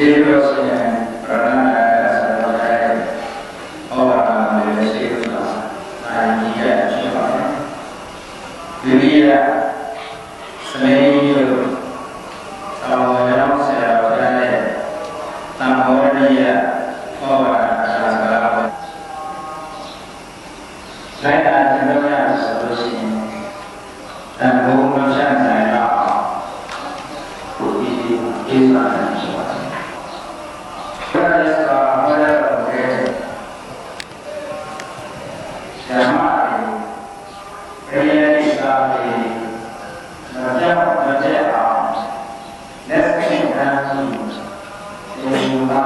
ကျေးဇူးတော်ရှင်ပြဏနာဆရာတော်ရဲ့ဟောတာလည်းရှိသလားနိုင်ကြီးရရှိပါမယ်ဒီနေ့ကစနေလို့သာဝရအောင်ဆရာတော်ရဲ့သံဃာရည်ရဟောတာဆရာတော်လိုက်တာကျွန်တော်ရဆိုလို့ရှိရင်တန်ဖိုးမဖြတ်နိုင်တော့ဘုရားကျေးဇူးပါ ရေရေသာတိမပြောင်းမပြတ်အောင်လက်ခံခံပြီးဒီမှာ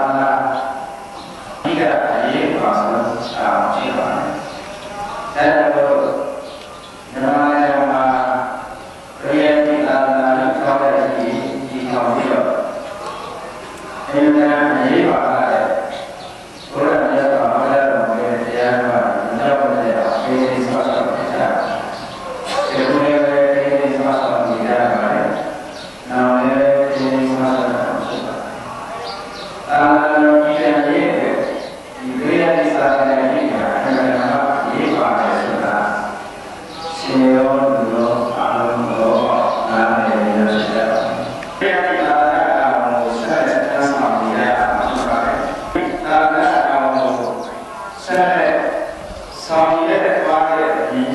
င်လက်သက်သွားတဲ့အပြင်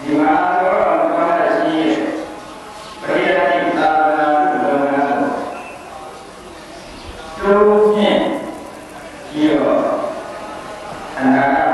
ဒီမှာတော့ဘာသာရှိရဲ့ပရိယတိသာဝနာလူနာတို့ဖြင့်ဒီတော့အနာ